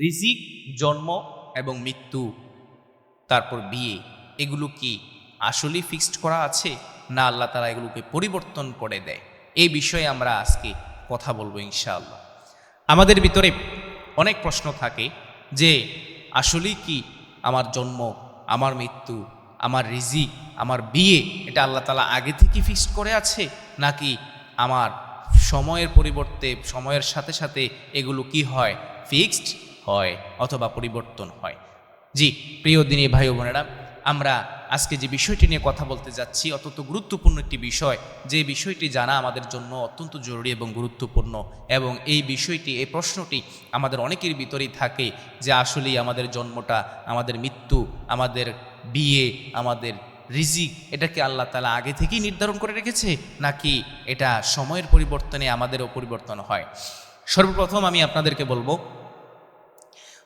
রিজিক, জন্ম এবং মৃত্যু। তারপর বিয়ে। এগুলো কি আসলেই ফিক্সড করা আছে না আল্লাহ তারা এগুলোকে পরিবর্তন করে দেয়? এই বিষয়ে আমরা আজকে কথা বলব ইনশাআল্লাহ। আমাদের ভিতরে অনেক প্রশ্ন থাকে যে, আসলেই কি আমার জন্ম, আমার মৃত্যু, আমার রিজিক, আমার বিয়ে এটা আল্লাহ তালা আগে থেকে ফিক্সড করে আছে? নাকি আমার সময়ের পরিবর্তে, সময়ের সাথে সাথে এগুলো কি হয় ফিক্সড হয় অথবা পরিবর্তন হয়। জি, প্রিয় দিনী ভাই বোনেরা, আমরা আজকে যে বিষয়টি নিয়ে কথা বলতে যাচ্ছি, অত্যন্ত গুরুত্বপূর্ণ একটি বিষয়। যে বিষয়টি জানা আমাদের জন্য অত্যন্ত জরুরি এবং গুরুত্বপূর্ণ এবং এই বিষয়টি, এই প্রশ্নটি আমাদের অনেকের ভিতরেই থাকে যে আসলেই আমাদের জন্মটা, আমাদের মৃত্যু, আমাদের বিয়ে, আমাদের রিজিক এটাকে আল্লাহ তালা আগে থেকেই নির্ধারণ করে রেখেছে? নাকি এটা সময়ের পরিবর্তনে আমাদেরও পরিবর্তন হয়? সর্বপ্রথম আমি আপনাদেরকে বলব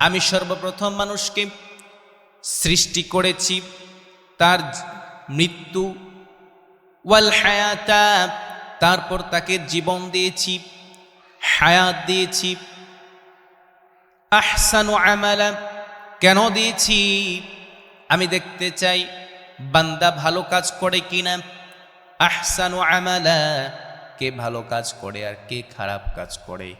আমি সর্বপ্রথম মানুষকে সৃষ্টি করেছি তার মৃত্যু, ওয়াল হায়াতা, তারপর তাকে জীবন দিয়েছি, হায়াত দিয়েছি, আহসানু আমালা, কেন দিয়েছি? আমি দেখতে চাই, বান্দা ভালো কাজ করে কিনা? আহসানু আমালা, কে ভালো কাজ করে আর কে খারাপ কাজ করে?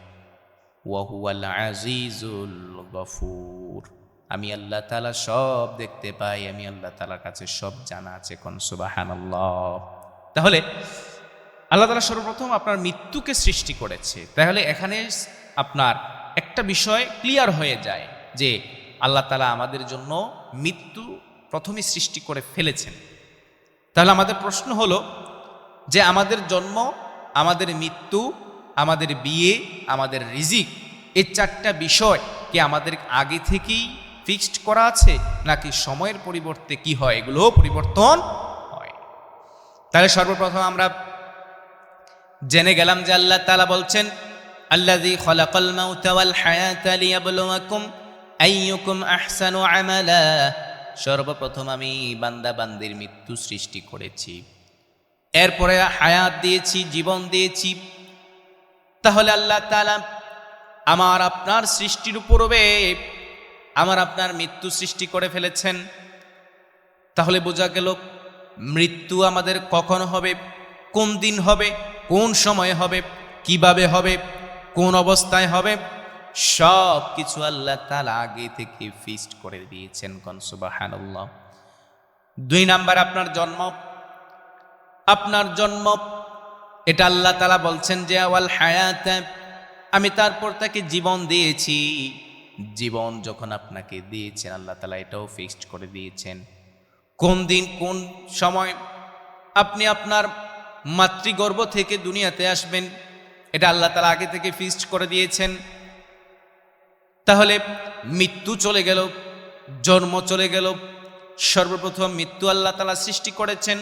ওয়াহুয়াল আজিজুল গফুর। আমি আল্লাহ তালা সব দেখতে পাই, আমি আল্লাহ তালার কাছে সব জানা আছে কোন সুবাহান তাহলে আল্লাহ তালা সর্বপ্রথম আপনার মৃত্যুকে সৃষ্টি করেছে। তাহলে এখানে আপনার একটা বিষয় ক্লিয়ার হয়ে যায় যে আল্লাহ তালা আমাদের জন্য মৃত্যু প্রথমে সৃষ্টি করে ফেলেছেন। তাহলে আমাদের প্রশ্ন হলো যে আমাদের জন্ম, আমাদের মৃত্যু আমাদের বিয়ে, আমাদের রিজিক, এ চারটা বিষয় কি আমাদের আগে থেকেই ফিক্সড করা আছে নাকি সময়ের পরিবর্তে কি হয়? এগুলো পরিবর্তন হয়। তাহলে সর্বপ্রথম আমরা জেনে গেলাম যে আল্লাহ তালা বলছেন আল্লাদি খলাকল মাউতাল হায়াতালিয়াবলুমাকুম আইয়ুকুম আহসানু আমালা। সর্বপ্রথম আমি বান্দা বান্দির মৃত্যু সৃষ্টি করেছি। এরপরে হায়াত দিয়েছি, জীবন দিয়েছি তাহলে আল্লাহ তাআলা আমার আপনার সৃষ্টির পূর্বে আমার আপনার মৃত্যু সৃষ্টি করে ফেলেছেন। তাহলে বোঝা গেল মৃত্যু আমাদের কখন হবে, কোন দিন হবে, কোন সময়ে হবে, কীভাবে হবে, কোন অবস্থায় হবে, সব কিছু আল্লাহ তাআলা আগে থেকে ফিস্ট করে দিয়েছেন কনসুবাহান্লাহ দুই নাম্বার, আপনার জন্ম। আপনার জন্ম এটা আল্লাহ তালা বলছেন যে আওয়াল হায়াত আমি তারপর তাকে জীবন দিয়েছি। জীবন যখন আপনাকে দিয়েছেন, আল্লাহ তালা এটাও ফিক্সড করে দিয়েছেন। কোন দিন, কোন সময় আপনি আপনার মাতৃগর্ভ থেকে দুনিয়াতে আসবেন, এটা আল্লাহ তালা আগে থেকে ফিক্সড করে দিয়েছেন। তাহলে মৃত্যু চলে গেল, জন্ম চলে গেল, সর্বপ্রথম মৃত্যু আল্লাহ তালা সৃষ্টি করেছেন,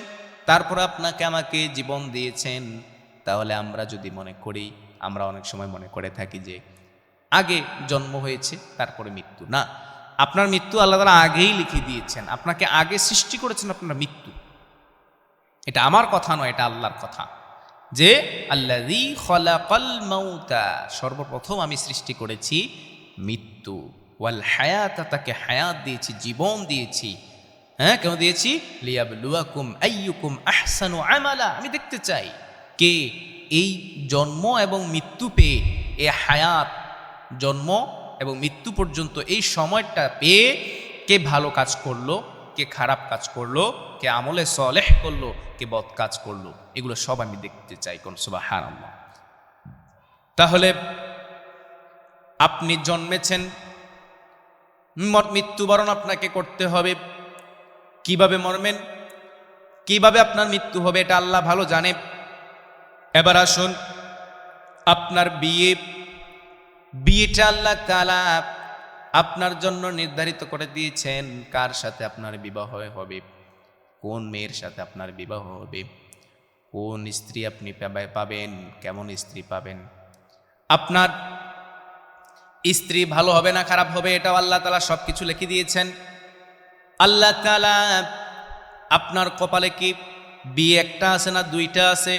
তারপর আপনাকে আমাকে জীবন দিয়েছেন। তাহলে আমরা যদি মনে করি, আমরা অনেক সময় মনে করে থাকি যে, আগে জন্ম হয়েছে, তারপরে মৃত্যু। না, আপনার মৃত্যু আল্লাহ তালা আগেই লিখে দিয়েছেন। আপনাকে আগে সৃষ্টি করেছেন আপনার মৃত্যু। এটা আমার কথা নয়, এটা আল্লাহর কথা। যে মাউতা, সর্বপ্রথম আমি সৃষ্টি করেছি মৃত্যু। ওয়াল হায়াতা, তাকে হায়াত দিয়েছি, জীবন দিয়েছি। হ্যাঁ কেন দিয়েছি? লিয়াবলুয়াকুম আইয়ুকুম আহসানু আমালা। আমি দেখতে চাই। কে? এই জন্ম এবং মৃত্যু পেয়ে, এ হায়াত জন্ম এবং মৃত্যু পর্যন্ত এই সময়টা পেয়ে কে ভালো কাজ করল, কে খারাপ কাজ করল, কে আমলে সলেহ করল, কে বদ কাজ করল। এগুলো সব আমি দেখতে চাই কোন সুবাহ তাহলে আপনি জন্মেছেন মৃত্যুবরণ আপনাকে করতে হবে। কীভাবে মরবেন? কীভাবে আপনার মৃত্যু হবে, এটা আল্লাহ ভালো জানে। এবার আসুন, আপনার বিয়ে, বিয়েটা আল্লাহ তালা আপনার জন্য নির্ধারিত করে দিয়েছেন, কার সাথে আপনার বিবাহ হবে, কোন মেয়ের সাথে আপনার বিবাহ হবে, কোন স্ত্রী আপনি পাবেন, কেমন স্ত্রী পাবেন। আপনার স্ত্রী ভালো হবে না খারাপ হবে, এটাও আল্লাহ তালা সব কিছু লিখে দিয়েছেন। আল্লাহ তালা আপনার কপালে কি বিয়ে একটা আছে না দুইটা আছে?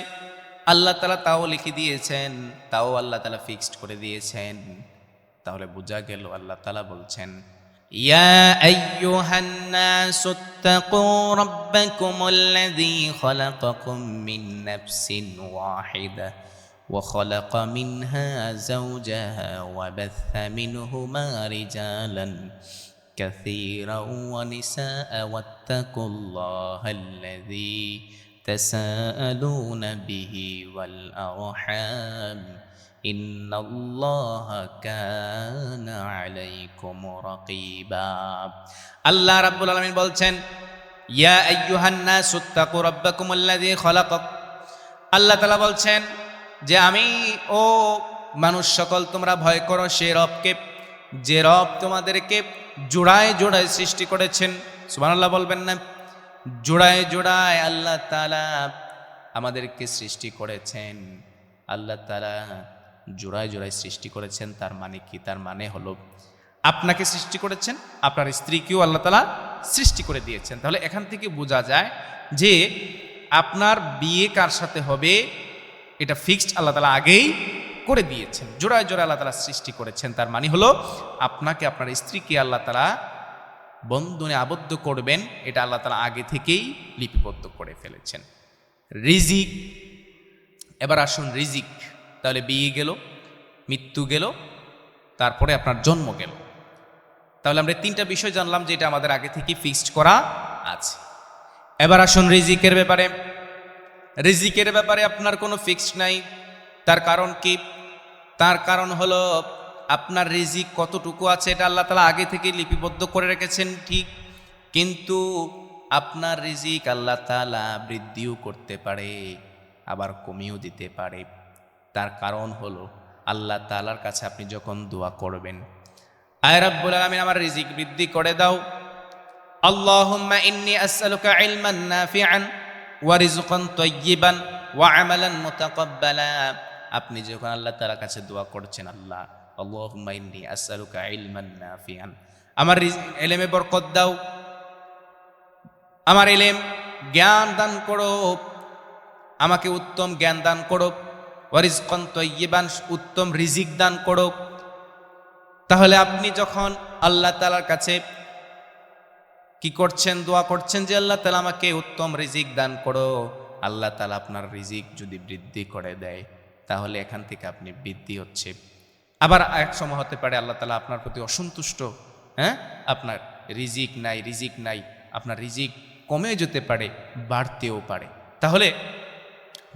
আল্লাহ তালা তাও লিখে দিয়েছেন তাও আল্লাহ তালা ফিক্সড করে দিয়েছেন তাহলে বোঝা গেল আল্লাহ তালা বলছেন يا أيها الناس اتقوا ربكم الذي خلقكم من نفس واحدة وخلق منها زوجها وبث منهما رجالا كثيرا ونساء واتقوا الله الذي تساءلون به والأرحام إن الله كان عليكم رقيبا আল্লাহ রাব্বুল আলামিন বলছেন ইয়া আইয়ুহান নাস ইত্তাকু রাব্বাকুম আল্লাযী খালাকাক আল্লাহ তাআলা বলছেন যে আমি ও মানুষ সকল তোমরা ভয় করো সে রবকে যে রব তোমাদেরকে জোড়ায় জোড়ায় সৃষ্টি করেছেন সুবহানাল্লাহ বলবেন না জোড়ায় জোড়ায় আল্লাহ তালা আমাদেরকে সৃষ্টি করেছেন। আল্লাহ তালা জোড়ায় জোড়ায় সৃষ্টি করেছেন, তার মানে কি? তার মানে হলো আপনাকে সৃষ্টি করেছেন, আপনার স্ত্রীকেও আল্লাহ তালা সৃষ্টি করে দিয়েছেন। তাহলে এখান থেকে বোঝা যায় যে আপনার বিয়ে কার সাথে হবে, এটা ফিক্সড আল্লাহ তালা আগেই করে দিয়েছেন। জোড়ায় জোড়ায় আল্লাহ তালা সৃষ্টি করেছেন, তার মানে হলো আপনাকে, আপনার স্ত্রীকে আল্লাহ তালা বন্ধনে আবদ্ধ করবেন, এটা আল্লাহ তালা আগে থেকেই লিপিবদ্ধ করে ফেলেছেন। রিজিক, এবার আসুন রিজিক। তাহলে বিয়ে গেল, মৃত্যু গেল, তারপরে আপনার জন্ম গেল। তাহলে আমরা তিনটা বিষয় জানলাম যে এটা আমাদের আগে থেকে ফিক্সড করা আছে। এবার আসুন রিজিকের ব্যাপারে। রিজিকের ব্যাপারে আপনার কোনো ফিক্সড নাই। তার কারণ কি? তার কারণ হলো আপনার রিজিক কতটুকু আছে এটা আল্লাহ তালা আগে থেকে লিপিবদ্ধ করে রেখেছেন, ঠিক? কিন্তু আপনার রিজিক আল্লাহ তালা বৃদ্ধিও করতে পারে, আবার কমিয়েও দিতে পারে। তার কারণ হলো, আল্লাহ তালার কাছে আপনি যখন দোয়া করবেন, আয় রাব্বুল আলামিন আমার রিজিক বৃদ্ধি করে দাও। ইন্নী আপনি যখন আল্লাহ তাআলার কাছে দোয়া করছেন, আল্লাহ নাফিআন আমার এলেমে বরকত দাও আমার এলেম জ্ঞান দান করো। আমাকে উত্তম জ্ঞান দান করো। ওয়ারিজকন তৈবান উত্তম রিজিক দান করো। তাহলে আপনি যখন আল্লাহ তালার কাছে কি করছেন, দোয়া করছেন যে আল্লাহ তালা আমাকে উত্তম রিজিক দান করো, আল্লাহ তালা আপনার রিজিক যদি বৃদ্ধি করে দেয়, তাহলে এখান থেকে আপনি বৃদ্ধি হচ্ছে। আবার এক সময় হতে পারে আল্লাহ তালা আপনার প্রতি অসন্তুষ্ট হ্যাঁ? আপনার রিজিক নাই রিজিক নাই, আপনার রিজিক কমে যেতে পারে, বাড়তেও পারে। তাহলে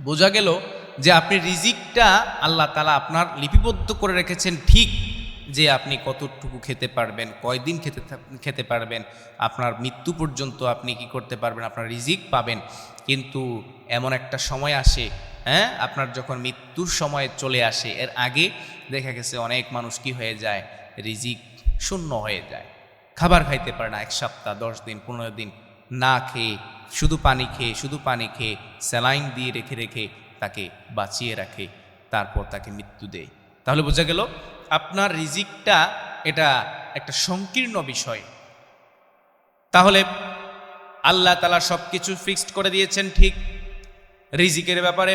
বোঝা গেল যে আপনি রিজিকটা আল্লাহ তালা আপনার লিপিবদ্ধ করে রেখেছেন ঠিক যে আপনি কতটুকু খেতে পারবেন, কয়দিন খেতে খেতে পারবেন, আপনার মৃত্যু পর্যন্ত আপনি কি করতে পারবেন, আপনার রিজিক পাবেন। কিন্তু এমন একটা সময় আসে হ্যাঁ? আপনার যখন মৃত্যুর সময় চলে আসে, এর আগে দেখা গেছে অনেক মানুষ কি হয়ে যায়? রিজিক শূন্য হয়ে যায়। খাবার খাইতে পারে না, এক সপ্তাহ, দশ দিন, পনেরো দিন, না খেয়ে, শুধু পানি খেয়ে, শুধু পানি খেয়ে, স্যালাইন দিয়ে রেখে রেখে তাকে বাঁচিয়ে রাখে, তারপর তাকে মৃত্যু দেয়। তাহলে বোঝা গেল, আপনার রিজিকটা এটা একটা সংকীর্ণ বিষয়। তাহলে আল্লাহ তালা সব কিছু ফিক্সড করে দিয়েছেন ঠিক? রিজিকের ব্যাপারে,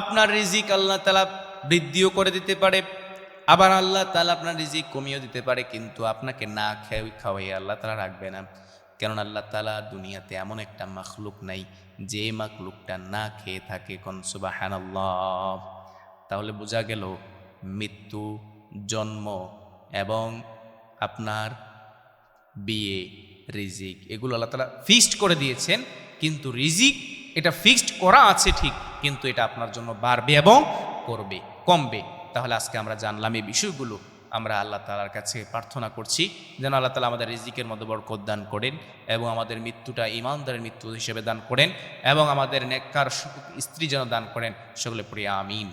আপনার রিজিক আল্লাহ তালা বৃদ্ধিও করে দিতে পারে, আবার আল্লাহ তালা আপনার রিজিক কমিয়েও দিতে পারে, কিন্তু আপনাকে না খেয়ে খাওয়াই আল্লাহ তালা রাখবে না। কেননা আল্লাহ তালা দুনিয়াতে এমন একটা মাখলুক নাই, যে মাখলুকটা না খেয়ে থাকে কনসুবাহান তাহলে বোঝা গেল মৃত্যু, জন্ম এবং আপনার বিয়ে, রিজিক, এগুলো আল্লাহ তালা ফিক্সড করে দিয়েছেন, কিন্তু রিজিক এটা ফিক্সড করা আছে ঠিক, কিন্তু এটা আপনার জন্য বাড়বে এবং করবে, কমবে। তাহলে আজকে আমরা জানলাম এই বিষয়গুলো। আমরা আল্লাহ তালার কাছে প্রার্থনা করছি, যেন আল্লাহ তালা আমাদের রিজিকের মধ্যে বরকত দান করেন এবং আমাদের মৃত্যুটা ইমানদারের মৃত্যু হিসেবে দান করেন এবং আমাদের নেককার স্ত্রী যেন দান করেন সেগুলো প্রিয়া আমিন।